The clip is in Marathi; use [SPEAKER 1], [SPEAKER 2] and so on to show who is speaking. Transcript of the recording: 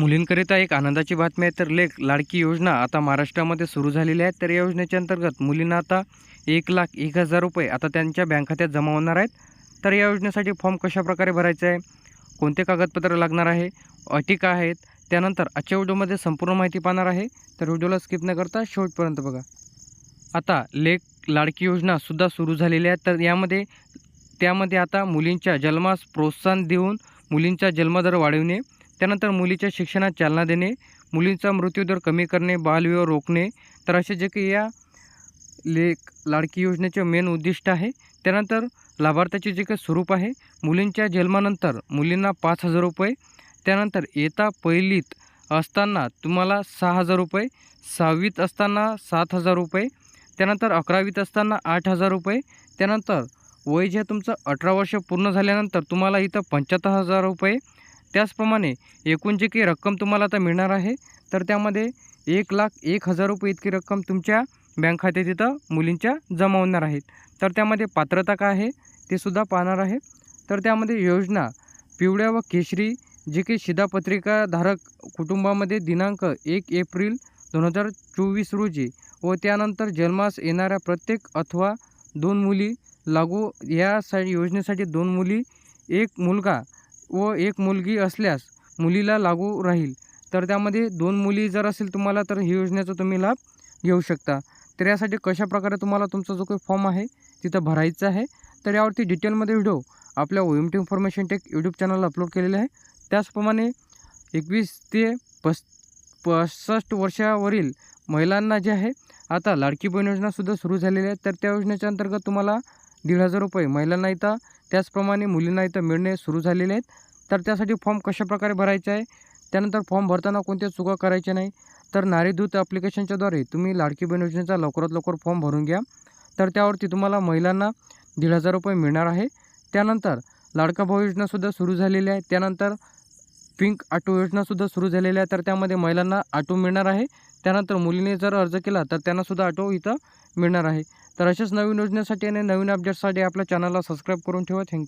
[SPEAKER 1] मुलींकरिता एक आनंदाची बातमी आहे. तर लेख लाडकी योजना आता महाराष्ट्रामध्ये सुरू झालेली आहे. तर या योजनेच्या अंतर्गत मुलींना आता एक लाख एक हजार रुपये आता त्यांच्या बँक खात्यात जमा होणार आहेत. तर या योजनेसाठी फॉर्म कशाप्रकारे भरायचा आहे? कोणते कागदपत्र लागणार आहे? अटी काय आहेत. त्यानंतर आजच्या व्हिडिओमध्ये संपूर्ण माहिती पाहणार आहे. तर व्हिडिओला स्किप न करता शेवटपर्यंत बघा. आता लेख लाडकी योजनासुद्धा सुरू झालेली आहे. तर यामध्ये त्यामध्ये आता मुलींच्या जन्मास प्रोत्साहन देऊन मुलींचा जन्मदर वाढविणे त्यानंतर मुलीच्या शिक्षणात चालना देणे मुलींचा मृत्यूदर कमी करणे बालविवाह रोखणे तर असे जे काही या लेख लाडकी योजनेचे मेन उद्दिष्ट आहे. त्यानंतर लाभार्थ्याचे जे काही स्वरूप आहे मुलींच्या जन्मानंतर मुलींना पाच हजार रुपये त्यानंतर येता पहिलीत असताना तुम्हाला सहा हजार रुपये सहावीत असताना सात हजार रुपये त्यानंतर अकरावीत असताना आठ हजार रुपये त्यानंतर वय जे तुमचं अठरा वर्ष पूर्ण झाल्यानंतर तुम्हाला इथं पंच्याहत्तर हजार रुपये त्याचप्रमाणे एकूण जे काही रक्कम तुम्हाला आता मिळणार आहे तर त्यामध्ये एक लाख एक हजार रुपये इतकी रक्कम तुमच्या बँक खात्यात इथं मुलींच्या जमा होणार आहेत. तर त्यामध्ये पात्रता काय आहे ते सुद्धा पाहणार आहे. तर त्यामध्ये योजना पिवळ्या व केशरी जे काही शिधापत्रिकाधारक कुटुंबामध्ये दिनांक एक एप्रिल दोन हजार चोवीस रोजी व त्यानंतर जन्मास येणाऱ्या प्रत्येक अथवा दोन मुली लागू या सा योजनेसाठी दोन मुली एक मुलगा व एक मुलगी असल्यास मुलीला लागू राहील. तर त्यामध्ये दोन मुली जर असेल तुम्हाला तर ही योजनेचा तुम्ही लाभ घेऊ शकता. तर यासाठी कशाप्रकारे तुम्हाला तुमचा जो काही फॉर्म आहे तिथं भरायचा आहे तर यावरती डिटेलमध्ये व्हिडिओ आपल्या O M T information tech YouTube चॅनलला अपलोड केलेले आहे. त्याचप्रमाणे एकवीस ते पस पासष्ट वर्षावरील महिलांना जे आहे आता लाडकी बहीण योजनासुद्धा सुरू झालेली आहे. तर त्या योजनेच्या अंतर्गत तुम्हाला दीड हजार रुपये. महिलांना इथं त्याचप्रमाणे मुलींना इथं मिळणे सुरू झालेले आहेत. तर त्यासाठी फॉर्म कशाप्रकारे भरायचा आहे? त्यानंतर फॉर्म भरताना कोणत्या चुका करायच्या नाही? तर नारीदूत ॲप्लिकेशनच्याद्वारे तुम्ही लाडकी बहीण योजनेचा लवकरात लवकर फॉर्म भरून घ्या. तर त्यावरती तुम्हाला महिलांना दीड हजार रुपये मिळणार आहे. त्यानंतर लाडका भाऊ योजनासुद्धा सुरू झालेली आहे त्यानंतर पिंक ऑटो योजनासुद्धा सुरू झालेली आहे तर त्यामध्ये महिलांना ऑटो मिळणार आहे. त्यानंतर मुलीने जर अर्ज केला तर त्यांनासुद्धा ऑटो इथं मिळणार आहे. तर अशाच नवीन योजनेसाठी आणि नवीन अपडेट्ससाठी आपल्या चॅनलला सबस्क्राईब करून ठेवा. थँक्यू